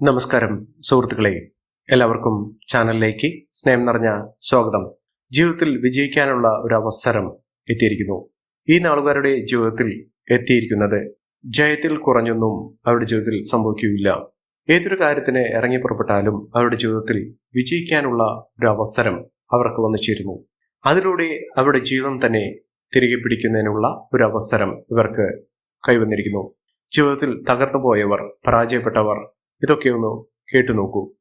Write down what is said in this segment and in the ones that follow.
നമസ്കാരം സുഹൃത്തുക്കളെ. എല്ലാവർക്കും ചാനലിലേക്ക് സ്നേഹം നിറഞ്ഞ സ്വാഗതം. ജീവിതത്തിൽ വിജയിക്കാനുള്ള ഒരു അവസരം എത്തിയിരിക്കുന്നു. ഈ നാളുകാരുടെ ജീവിതത്തിൽ എത്തിയിരിക്കുന്നത് ജയത്തിൽ കുറഞ്ഞൊന്നും അവരുടെ ജീവിതത്തിൽ സംഭവിക്കുകയില്ല. ഏതൊരു കാര്യത്തിന് ഇറങ്ങി പുറപ്പെട്ടാലും അവരുടെ ജീവിതത്തിൽ വിജയിക്കാനുള്ള ഒരു അവസരം അവർക്ക് വന്നു ചേരുന്നു അതിലൂടെ അവരുടെ ജീവിതം തന്നെ തിരികെ പിടിക്കുന്നതിനുള്ള ഒരു അവസരം ഇവർക്ക് കൈവന്നിരിക്കുന്നു. ജീവിതത്തിൽ തകർന്നു പോയവർ പരാജയപ്പെട്ടവർ ഇതൊക്കെ ഒന്ന് കേട്ടു നോക്കൂ.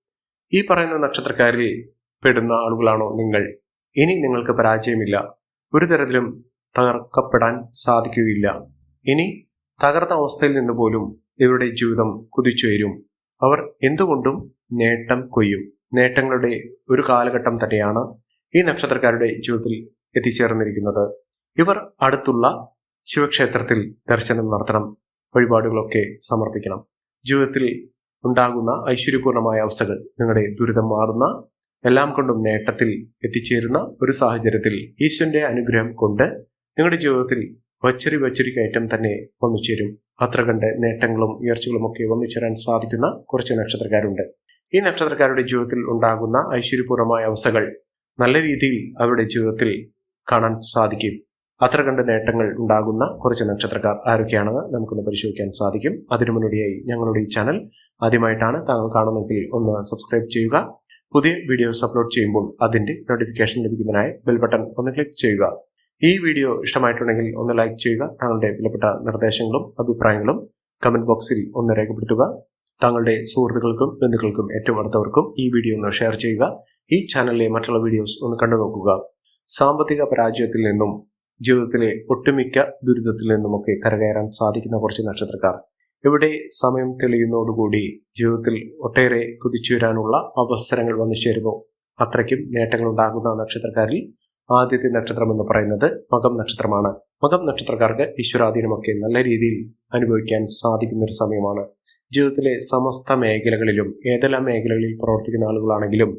ഈ പറയുന്ന നക്ഷത്രക്കാരിൽ പെടുന്ന ആളുകളാണോ നിങ്ങൾ? ഇനി നിങ്ങൾക്ക് പരാജയമില്ല. ഒരു തരത്തിലും തകർക്കപ്പെടാൻ സാധിക്കുകയില്ല. ഇനി തകർന്ന അവസ്ഥയിൽ നിന്ന് പോലും ഇവരുടെ ജീവിതം കുതിച്ചുയരും. അവർ എന്തുകൊണ്ടും നേട്ടം കൊയ്യും. നേട്ടങ്ങളുടെ ഒരു കാലഘട്ടം തന്നെയാണ് ഈ നക്ഷത്രക്കാരുടെ ജീവിതത്തിൽ എത്തിച്ചേർന്നിരിക്കുന്നത്. ഇവർ അടുത്തുള്ള ശിവക്ഷേത്രത്തിൽ ദർശനം നടത്തണം. വഴിപാടുകളൊക്കെ സമർപ്പിക്കണം. ജീവിതത്തിൽ ഉണ്ടാകുന്ന ഐശ്വര്യപൂർണമായ അവസ്ഥകൾ നിങ്ങളുടെ ദുരിതം മാറുന്ന എല്ലാം കൊണ്ടും നേട്ടത്തിൽ എത്തിച്ചേരുന്ന ഒരു സാഹചര്യത്തിൽ ഈശ്വരന്റെ അനുഗ്രഹം കൊണ്ട് നിങ്ങളുടെ ജീവിതത്തിൽ വച്ചരി വച്ചരി കയറ്റം തന്നെ വന്നു ചേരും അത്ര കണ്ട് നേട്ടങ്ങളും ഉയർച്ചകളും ഒക്കെ വന്നു ചേരാൻ സാധിക്കുന്ന കുറച്ച് നക്ഷത്രക്കാരുണ്ട്. ഈ നക്ഷത്രക്കാരുടെ ജീവിതത്തിൽ ഉണ്ടാകുന്ന ഐശ്വര്യപൂർണമായ അവസ്ഥകൾ നല്ല രീതിയിൽ അവരുടെ ജീവിതത്തിൽ കാണാൻ സാധിക്കും. അത്ര കണ്ട് നേട്ടങ്ങൾ ഉണ്ടാകുന്ന കുറച്ച് നക്ഷത്രക്കാർ ആരൊക്കെയാണെന്ന് നമുക്കൊന്ന് പരിശോധിക്കാൻ സാധിക്കും. അതിനു മുന്നോടിയായി ഞങ്ങളുടെ ഈ ചാനൽ ആദ്യമായിട്ടാണ് താങ്കൾ കാണുന്നതെങ്കിൽ ഒന്ന് സബ്സ്ക്രൈബ് ചെയ്യുക. പുതിയ വീഡിയോസ് അപ്ലോഡ് ചെയ്യുമ്പോൾ അതിന്റെ നോട്ടിഫിക്കേഷൻ ലഭിക്കുന്നതിനായി ബെൽ ബട്ടൺ ഒന്ന് ക്ലിക്ക് ചെയ്യുക. ഈ വീഡിയോ ഇഷ്ടമായിട്ടുണ്ടെങ്കിൽ ഒന്ന് ലൈക്ക് ചെയ്യുക. താങ്കളുടെ വിലപ്പെട്ട നിർദ്ദേശങ്ങളും അഭിപ്രായങ്ങളും കമന്റ് ബോക്സിൽ ഒന്ന് രേഖപ്പെടുത്തുക. താങ്കളുടെ സുഹൃത്തുക്കൾക്കും ബന്ധുക്കൾക്കും ഏറ്റവും അടുത്തവർക്കും ഈ വീഡിയോ ഒന്ന് ഷെയർ ചെയ്യുക. ഈ ചാനലിലെ മറ്റുള്ള വീഡിയോസ് ഒന്ന് കണ്ടു നോക്കുക. സാമ്പത്തിക പരാജയത്തിൽ നിന്നും ജീവിതത്തിലെ ഒട്ടുമിക്ക ദുരിതത്തിൽ നിന്നുമൊക്കെ കരകയറാൻ സാധിക്കുന്ന കുറച്ച് നക്ഷത്രക്കാർ. ഇവിടെ സമയം തെളിയുന്നതോടുകൂടി ജീവിതത്തിൽ ഒട്ടേറെ കുതിച്ചുവരാനുള്ള അവസരങ്ങൾ വന്നു ചേരുന്നു. അത്രയ്ക്കും നേട്ടങ്ങൾ ഉണ്ടാകുന്ന നക്ഷത്രക്കാരിൽ ആദ്യത്തെ നക്ഷത്രം എന്ന് പറയുന്നത് മകം നക്ഷത്രമാണ്. മകം നക്ഷത്രക്കാർക്ക് ഈശ്വരാധീനമൊക്കെ നല്ല രീതിയിൽ അനുഭവിക്കാൻ സാധിക്കുന്ന ഒരു സമയമാണ്. ജീവിതത്തിലെ സമസ്ത മേഖലകളിലും ഏതെല്ലാം മേഖലകളിൽ പ്രവർത്തിക്കുന്ന ആളുകളാണെങ്കിലും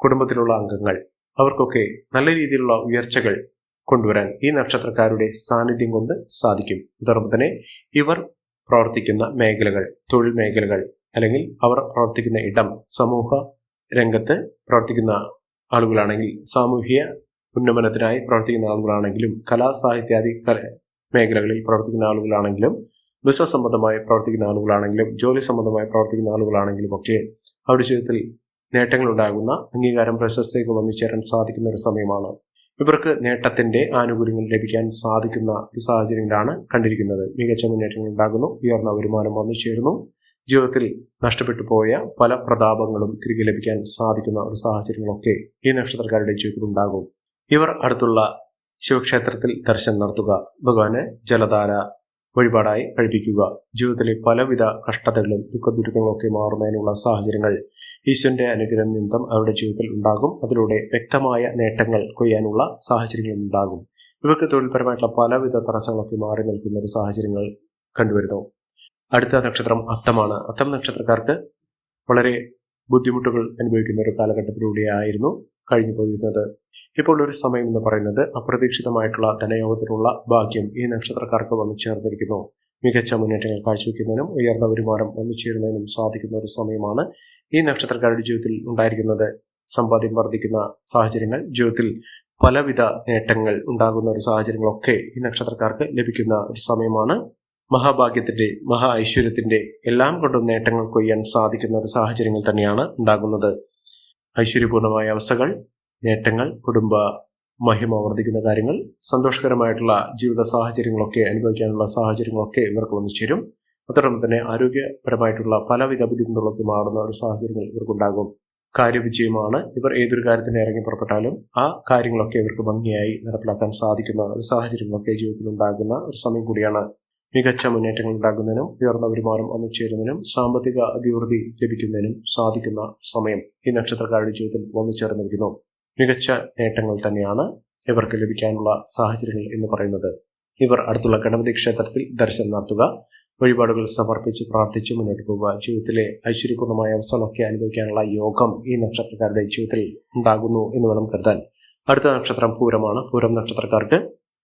കുടുംബത്തിലുള്ള അംഗങ്ങൾ അവർക്കൊക്കെ നല്ല രീതിയിലുള്ള ഉയർച്ചകൾ കൊണ്ടുവരാൻ ഈ നക്ഷത്രക്കാരുടെ സാന്നിധ്യം കൊണ്ട് സാധിക്കും. അതോടൊപ്പം തന്നെ ഇവർ പ്രവർത്തിക്കുന്ന മേഖലകൾ തൊഴിൽ മേഖലകൾ അല്ലെങ്കിൽ അവർ പ്രവർത്തിക്കുന്ന ഇടം സമൂഹ രംഗത്ത് പ്രവർത്തിക്കുന്ന ആളുകളാണെങ്കിൽ സാമൂഹിക ഉന്നമനത്തിനായി പ്രവർത്തിക്കുന്ന ആളുകളാണെങ്കിലും കലാ സാഹിത്യാദി മേഖലകളിൽ പ്രവർത്തിക്കുന്ന ആളുകളാണെങ്കിലും ബിസിനസ് സംബന്ധമായി പ്രവർത്തിക്കുന്ന ആളുകളാണെങ്കിലും ജോലി സംബന്ധമായി പ്രവർത്തിക്കുന്ന ആളുകളാണെങ്കിലും ഒക്കെ അവരുടെ ജീവിതത്തിൽ നേട്ടങ്ങൾ ഉണ്ടാകുന്ന അംഗീകാരം പ്രശസ്തിയൊക്കെ വന്നു ചേരാൻ സാധിക്കുന്ന ഒരു സമയമാണ്. ഇവർക്ക് നേട്ടത്തിന്റെ ആനുകൂല്യങ്ങൾ ലഭിക്കാൻ സാധിക്കുന്ന സാഹചര്യങ്ങളാണ് കണ്ടിരിക്കുന്നത്. മികച്ച മുന്നേറ്റങ്ങൾ ഉണ്ടാകുന്നു. ഉയർന്ന വരുമാനം വന്നു ചേരുന്നു. ജീവിതത്തിൽ നഷ്ടപ്പെട്ടു പോയ പല പ്രതാപങ്ങളും തിരികെ ലഭിക്കാൻ സാധിക്കുന്ന ഒരു സാഹചര്യങ്ങളൊക്കെ ഈ നക്ഷത്രക്കാരുടെ ജീവിതത്തിൽ ഉണ്ടാകും. ഇവർ അടുത്തുള്ള ശിവക്ഷേത്രത്തിൽ ദർശനം നടത്തുക. ഭഗവാന് ജലധാര വഴിപാടായി കഴിപ്പിക്കുക ജീവിതത്തിലെ പലവിധ കഷ്ടതകളും ദുഃഖദുരിതങ്ങളും ഒക്കെ മാറുന്നതിനുള്ള സാഹചര്യങ്ങൾ ഈശ്വരന്റെ അനുഗ്രഹം നിമിത്തം അവരുടെ ജീവിതത്തിൽ ഉണ്ടാകും. അതിലൂടെ വ്യക്തമായ നേട്ടങ്ങൾ കൊയ്യാനുള്ള സാഹചര്യങ്ങളും ഉണ്ടാകും. ഇവർക്ക് തൊഴിൽപരമായിട്ടുള്ള പലവിധ തടസ്സങ്ങളൊക്കെ മാറി നിൽക്കുന്ന ഒരു സാഹചര്യങ്ങൾ കണ്ടുവരുന്നു. അടുത്ത നക്ഷത്രം അത്തമാണ്. അത്തം നക്ഷത്രക്കാർക്ക് വളരെ ബുദ്ധിമുട്ടുകൾ അനുഭവിക്കുന്ന ഒരു കാലഘട്ടത്തിലൂടെയായിരുന്നു. കഴിഞ്ഞു പോയിരുന്നത് ഇപ്പോൾ ഒരു സമയം എന്ന് പറയുന്നത് അപ്രതീക്ഷിതമായിട്ടുള്ള ധനയോഗത്തിനുള്ള ഭാഗ്യം ഈ നക്ഷത്രക്കാർക്ക് വന്നു ചേർന്നിരിക്കുന്നു. മികച്ച മുന്നേറ്റങ്ങൾ കാഴ്ചവെക്കുന്നതിനും ഉയർന്ന വരുമാനം വന്നു ചേരുന്നതിനും സാധിക്കുന്ന ഒരു സമയമാണ് ഈ നക്ഷത്രക്കാരുടെ ജീവിതത്തിൽ ഉണ്ടായിരിക്കുന്നത്. സമ്പാദ്യം വർദ്ധിക്കുന്ന സാഹചര്യങ്ങൾ ജീവിതത്തിൽ പലവിധ നേട്ടങ്ങൾ ഉണ്ടാകുന്ന ഒരു സാഹചര്യങ്ങളൊക്കെ ഈ നക്ഷത്രക്കാർക്ക് ലഭിക്കുന്ന ഒരു സമയമാണ്. മഹാഭാഗ്യത്തിന്റെ മഹാ ഐശ്വര്യത്തിന്റെ എല്ലാം കൊണ്ടും നേട്ടങ്ങൾ കൊയ്യാൻ സാധിക്കുന്ന ഒരു സാഹചര്യങ്ങൾ തന്നെയാണ് ഉണ്ടാകുന്നത്. ഐശ്വര്യപൂർണമായ അവസ്ഥകൾ നേട്ടങ്ങൾ കുടുംബ മഹിമ വർദ്ധിക്കുന്ന കാര്യങ്ങൾ സന്തോഷകരമായിട്ടുള്ള ജീവിത സാഹചര്യങ്ങളൊക്കെ അനുഭവിക്കാനുള്ള സാഹചര്യങ്ങളൊക്കെ ഇവർക്ക് വന്നു ചേരും. അതോടൊപ്പം തന്നെ ആരോഗ്യപരമായിട്ടുള്ള പലവിധ ബുദ്ധിമുട്ടുകളൊക്കെ മാറുന്ന ഒരു സാഹചര്യങ്ങൾ ഇവർക്കുണ്ടാകും. കാര്യവിജയമാണ്. ഇവർ ഏതൊരു കാര്യത്തിന് ഇറങ്ങി പുറപ്പെട്ടാലും ആ കാര്യങ്ങളൊക്കെ ഇവർക്ക് ഭംഗിയായി നടപ്പിലാക്കാൻ സാധിക്കുന്ന ഒരു സാഹചര്യങ്ങളൊക്കെ ജീവിതത്തിൽ ഉണ്ടാകുന്ന ഒരു സമയം കൂടിയാണ് മികച്ച മുന്നേറ്റങ്ങൾ ഉണ്ടാകുന്നതിനും ഉയർന്ന വരുമാനം വന്നു ചേരുന്നതിനും സാമ്പത്തിക അഭിവൃദ്ധി ലഭിക്കുന്നതിനും സാധിക്കുന്ന സമയം ഈ നക്ഷത്രക്കാരുടെ ജീവിതത്തിൽ വന്നു ചേർന്നിരിക്കുന്നു. മികച്ച നേട്ടങ്ങൾ തന്നെയാണ് ഇവർക്ക് ലഭിക്കാനുള്ള സാഹചര്യങ്ങൾ എന്ന് പറയുന്നത്. ഇവർ അടുത്തുള്ള ഗണപതി ക്ഷേത്രത്തിൽ ദർശനം നടത്തുക വഴിപാടുകൾ സമർപ്പിച്ച് പ്രാർത്ഥിച്ച് മുന്നോട്ട് പോവുക ജീവിതത്തിലെ ഐശ്വര്യപൂർണമായ അവസരമൊക്കെ അനുഭവിക്കാനുള്ള യോഗം ഈ നക്ഷത്രക്കാരുടെ ജീവിതത്തിൽ ഉണ്ടാകുന്നു എന്ന് വേണം കരുതാൻ. അടുത്ത നക്ഷത്രം പൂരമാണ്. പൂരം നക്ഷത്രക്കാർക്ക്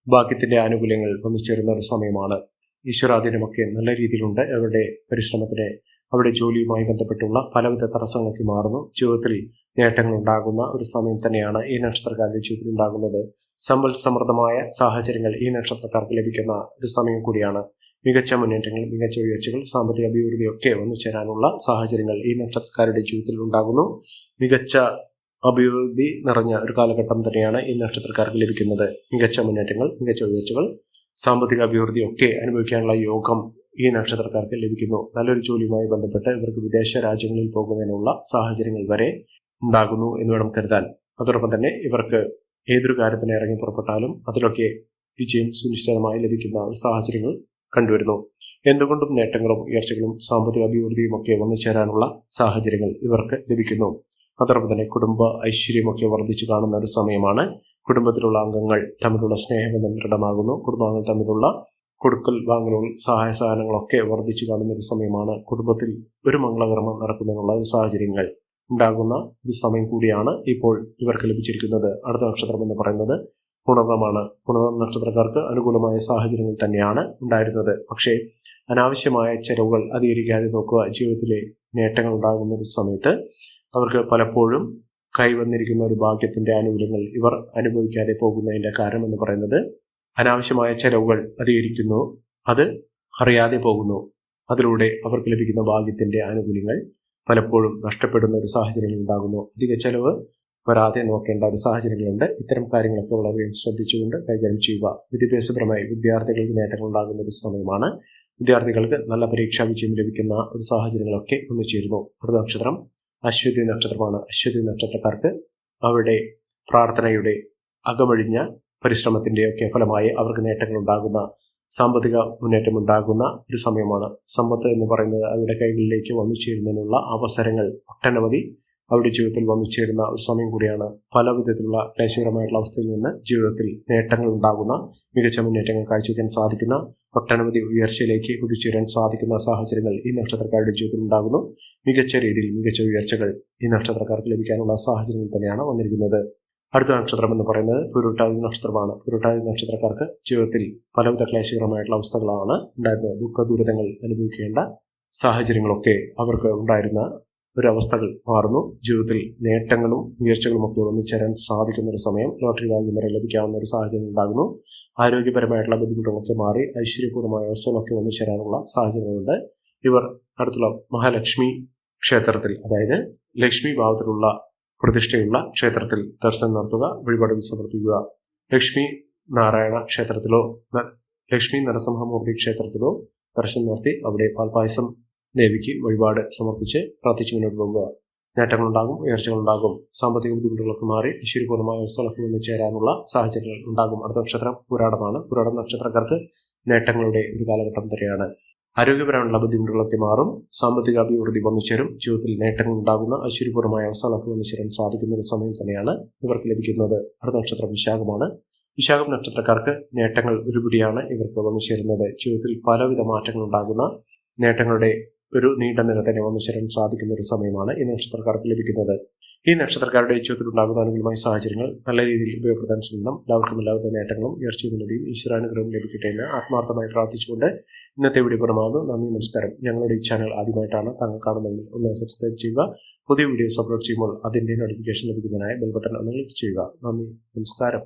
ഭാഗ്യത്തിന്റെ ആനുകൂല്യങ്ങൾ വന്നു ചേരുന്ന ഒരു സമയമാണ്. ഈശ്വരാധീനമൊക്കെ നല്ല രീതിയിലുണ്ട്. അവരുടെ പരിശ്രമത്തിന് അവരുടെ ജോലിയുമായി ബന്ധപ്പെട്ടുള്ള പലവിധ തടസ്സങ്ങളൊക്കെ മാറുന്നു. ജീവിതത്തിൽ നേട്ടങ്ങൾ ഉണ്ടാകുന്ന ഒരു സമയം തന്നെയാണ് ഈ നക്ഷത്രക്കാരുടെ ജീവിതത്തിൽ ഉണ്ടാകുന്നത്. സമ്പൽ സമൃദ്ധമായ സാഹചര്യങ്ങൾ ഈ നക്ഷത്രക്കാർക്ക് ലഭിക്കുന്ന ഒരു സമയം കൂടിയാണ്. മികച്ച മുന്നേറ്റങ്ങൾ മികച്ച ഉയർച്ചകൾ സാമ്പത്തിക അഭിവൃദ്ധിയൊക്കെ വന്നു ചേരാനുള്ള സാഹചര്യങ്ങൾ ഈ നക്ഷത്രക്കാരുടെ ജീവിതത്തിൽ ഉണ്ടാകുന്നു. മികച്ച അഭിവൃദ്ധി നിറഞ്ഞ ഒരു കാലഘട്ടം തന്നെയാണ് ഈ നക്ഷത്രക്കാർക്ക് ലഭിക്കുന്നത്. മികച്ച മുന്നേറ്റങ്ങൾ മികച്ച ഉയർച്ചകൾ സാമ്പത്തിക അഭിവൃദ്ധി ഒക്കെ അനുഭവിക്കാനുള്ള യോഗം ഈ നക്ഷത്രക്കാർക്ക് ലഭിക്കുന്നു. നല്ലൊരു ജോലിയുമായി ബന്ധപ്പെട്ട് ഇവർക്ക് വിദേശ രാജ്യങ്ങളിൽ പോകുന്നതിനുള്ള സാഹചര്യങ്ങൾ വരെ ഉണ്ടാകുന്നു എന്ന് വേണം കരുതാൻ. അതോടൊപ്പം തന്നെ ഇവർക്ക് ഏതൊരു കാര്യത്തിന് ഇറങ്ങി പുറപ്പെട്ടാലും അതിലൊക്കെ വിജയം സുനിശ്ചിതമായി ലഭിക്കുന്ന സാഹചര്യങ്ങൾ കണ്ടുവരുന്നു. എന്തുകൊണ്ടും നേട്ടങ്ങളും ഉയർച്ചകളും സാമ്പത്തിക അഭിവൃദ്ധിയും ഒക്കെ വന്നു ചേരാനുള്ള സാഹചര്യങ്ങൾ ഇവർക്ക് ലഭിക്കുന്നു. അതോടൊപ്പം തന്നെ കുടുംബ ഐശ്വര്യമൊക്കെ വർദ്ധിച്ചു കാണുന്ന ഒരു സമയമാണ് കുടുംബത്തിലുള്ള അംഗങ്ങൾ തമ്മിലുള്ള സ്നേഹബന്ധം ദൃഢമാകുന്നു. കുടുംബാംഗങ്ങൾ തമ്മിലുള്ള കൊടുക്കൽ വാങ്ങലുകൾ സഹായ സഹനങ്ങളൊക്കെ വർദ്ധിച്ചു കാണുന്ന ഒരു സമയമാണ് കുടുംബത്തിൽ ഒരു മംഗളകർമ്മം നടക്കുന്നതിനുള്ള ഒരു സാഹചര്യങ്ങൾ ഉണ്ടാകുന്ന ഒരു സമയം കൂടിയാണ് ഇപ്പോൾ ഇവർക്ക് ലഭിച്ചിരിക്കുന്നത്. അടുത്ത നക്ഷത്രം എന്ന് പറയുന്നത് പുണർന്നമാണ് പുണർന്ന നക്ഷത്രക്കാർക്ക് അനുകൂലമായ സാഹചര്യങ്ങൾ തന്നെയാണ് ഉണ്ടായിരുന്നത്. പക്ഷേ അനാവശ്യമായ ചെലവുകൾ അധികരിക്കാതെ നോക്കുക ജീവിതത്തിലെ നേട്ടങ്ങൾ ഉണ്ടാകുന്ന ഒരു സമയത്ത് അവർക്ക് പലപ്പോഴും കൈവന്നിരിക്കുന്ന ഒരു ഭാഗ്യത്തിന്റെ ആനുകൂല്യങ്ങൾ ഇവർ അനുഭവിക്കാതെ പോകുന്നതിന്റെ കാരണം എന്ന് പറയുന്നത് അനാവശ്യമായ ചെലവുകൾ അധികരിക്കുന്നു. അത് അറിയാതെ പോകുന്നു. അതിലൂടെ അവർക്ക് ലഭിക്കുന്ന ഭാഗ്യത്തിന്റെ ആനുകൂല്യങ്ങൾ പലപ്പോഴും നഷ്ടപ്പെടുന്ന ഒരു സാഹചര്യങ്ങൾ ഉണ്ടാകുന്നു. അധിക ചെലവ് വരാതെ നോക്കേണ്ട ഒരു സാഹചര്യങ്ങളുണ്ട്. ഇത്തരം കാര്യങ്ങളൊക്കെ വളരെ ശ്രദ്ധിച്ചുകൊണ്ട് കൈകാര്യം ചെയ്യുക. വിദ്യാഭ്യാസപരമായി വിദ്യാർത്ഥികൾക്ക് നേട്ടങ്ങൾ ഉണ്ടാകുന്ന ഒരു സമയമാണ്. വിദ്യാർത്ഥികൾക്ക് നല്ല പരീക്ഷാ വിജയം ലഭിക്കുന്ന ഒരു സാഹചര്യങ്ങളൊക്കെ ഒന്നിച്ചേരുന്നു അടുത്ത നക്ഷത്രം. അശ്വതി നക്ഷത്രമാണ് അശ്വതി നക്ഷത്രക്കാർക്ക് അവരുടെ പ്രാർത്ഥനയുടെ അകമഴിഞ്ഞ പരിശ്രമത്തിന്റെയൊക്കെ ഫലമായി അവർക്ക് നേട്ടങ്ങൾ ഉണ്ടാകുന്ന സാമ്പത്തിക മുന്നേറ്റം ഉണ്ടാകുന്ന ഒരു സമയമാണ്. സമ്പത്ത് എന്ന് പറയുന്നത് അവരുടെ കൈകളിലേക്ക് വന്നു ചേരുന്നതിനുള്ള അവസരങ്ങൾ ഒട്ടനവധി അവരുടെ ജീവിതത്തിൽ വന്നു ചേരുന്ന ഒരു സമയം കൂടിയാണ് പല വിധത്തിലുള്ള ക്ലേശകരമായിട്ടുള്ള അവസ്ഥയിൽ നിന്ന് ജീവിതത്തിൽ നേട്ടങ്ങൾ ഉണ്ടാകുന്ന മികച്ച മുന്നേറ്റങ്ങൾ കാഴ്ചവെക്കാൻ സാധിക്കുന്ന ഒട്ടനവധി ഉയർച്ചയിലേക്ക് കുതിച്ചുയരാൻ സാധിക്കുന്ന സാഹചര്യങ്ങൾ ഈ നക്ഷത്രക്കാരുടെ ജീവിതത്തിൽ ഉണ്ടാകുന്നു. മികച്ച രീതിയിൽ മികച്ച ഉയർച്ചകൾ ഈ നക്ഷത്രക്കാർക്ക് ലഭിക്കാനുള്ള സാഹചര്യങ്ങൾ തന്നെയാണ് വന്നിരിക്കുന്നത്. അടുത്ത നക്ഷത്രം എന്ന് പറയുന്നത് പുരുട്ടാതി നക്ഷത്രമാണ്. പുരുട്ടാതി നക്ഷത്രക്കാർക്ക് ജീവിതത്തിൽ പലവിധ ക്ലേശകരമായിട്ടുള്ള അവസ്ഥകളാണ് ഉണ്ടായിരുന്നത്. ദുഃഖ ദുരിതങ്ങൾ അനുഭവിക്കേണ്ട സാഹചര്യങ്ങളൊക്കെ അവർക്ക് ഉണ്ടായിരുന്ന ഒരവസ്ഥകൾ മാറുന്നു. ജീവിതത്തിൽ നേട്ടങ്ങളും ഉയർച്ചകളും ഒക്കെ ഒന്നിച്ചേരാൻ സാധിക്കുന്ന ഒരു സമയം. ലോട്ടറി വാങ്ങി വരെ ലഭിക്കാവുന്ന ഒരു സാഹചര്യം ഉണ്ടാകുന്നു. ആരോഗ്യപരമായിട്ടുള്ള ബുദ്ധിമുട്ടുകളൊക്കെ മാറി ഐശ്വര്യപൂർണമായ അവസ്ഥകളൊക്കെ ഒന്നിച്ചേരാനുള്ള സാഹചര്യങ്ങളുണ്ട്. ഇവർ അടുത്തുള്ള മഹാലക്ഷ്മി ക്ഷേത്രത്തിൽ അതായത് ലക്ഷ്മി ഭാവത്തിലുള്ള പ്രതിഷ്ഠയുള്ള ക്ഷേത്രത്തിൽ ദർശനം നടത്തുക വഴിപാടുകൾ സമർപ്പിക്കുക. ലക്ഷ്മി നാരായണ ക്ഷേത്രത്തിലോ ലക്ഷ്മി നരസിംഹമൂർത്തി ക്ഷേത്രത്തിലോ ദർശനം നടത്തി അവിടെ പാൽപായസം ദേവിക്ക് വഴിപാട് സമർപ്പിച്ച് പ്രാർത്ഥിച്ച് മുന്നോട്ട് പോകുക. നേട്ടങ്ങളുണ്ടാകും ഉയർച്ചകളുണ്ടാകും സാമ്പത്തിക ബുദ്ധിമുട്ടുകളൊക്കെ മാറി ഐശ്വര്യപൂർണമായ അവസ്ഥകളൊക്കെ വന്നു ചേരാനുള്ള സാഹചര്യങ്ങൾ ഉണ്ടാകും. അടുത്ത നക്ഷത്രം പുരാടമാണ് പുരാടം നക്ഷത്രക്കാർക്ക് നേട്ടങ്ങളുടെ ഒരു കാലഘട്ടം തന്നെയാണ്. ആരോഗ്യപരമുള്ള ബുദ്ധിമുട്ടുകളൊക്കെ മാറും സാമ്പത്തിക അഭിവൃദ്ധി വന്നുചേരും ജീവിതത്തിൽ നേട്ടങ്ങൾ ഉണ്ടാകുന്ന ഐശ്വര്യപൂർണമായ അവസ്ഥകളൊക്കെ വന്നുചേരാൻ സാധിക്കുന്ന ഒരു സമയം തന്നെയാണ് ഇവർക്ക് ലഭിക്കുന്നത്. അടുത്ത നക്ഷത്രം വിശാഖമാണ്. വിശാഖം നക്ഷത്രക്കാർക്ക് നേട്ടങ്ങൾ ഒരുപിടിയാണ് ഇവർക്ക് വന്നു ചേരുന്നത് ജീവിതത്തിൽ പലവിധ മാറ്റങ്ങൾ ഉണ്ടാകുന്ന നേട്ടങ്ങളുടെ ഒരു നീണ്ട നിര തന്നെ വന്നു ചേരാൻ സാധിക്കുന്ന ഒരു സമയമാണ് ഈ നക്ഷത്രക്കാർക്ക് ലഭിക്കുന്നത്. ഈ നക്ഷത്രക്കാരുടെ ജീവിതത്തിൽ ഉണ്ടാകുന്ന അനുകൂലമായ സാഹചര്യങ്ങൾ നല്ല രീതിയിൽ ഉപയോഗപ്പെടുത്താൻ ശ്രമിക്കണം. എല്ലാവർക്കും എല്ലാവിധ നേട്ടങ്ങളും ഉയർച്ചയും നേടിയും ഈശ്വരാനുഗ്രഹം ലഭിക്കട്ടെ എന്ന് ആത്മാർത്ഥമായി പ്രാർത്ഥിച്ചുകൊണ്ട് ഇന്നത്തെ വീഡിയോ പുറമാകുന്നു നന്ദി നമസ്കാരം. ഞങ്ങളുടെ ഈ ചാനൽ ആദ്യമായിട്ടാണ് താങ്കൾ കാണുന്നതെങ്കിൽ ഒന്ന് സബ്സ്ക്രൈബ് ചെയ്യുക. പുതിയ വീഡിയോസ് അപ്ലോഡ് ചെയ്യുമ്പോൾ അതിന്റെ നോട്ടിഫിക്കേഷൻ ലഭിക്കുന്നതിനായി ബെൽ ബട്ടൺ ഒന്ന് ക്ലിക്ക് ചെയ്യുക. നന്ദി നമസ്കാരം.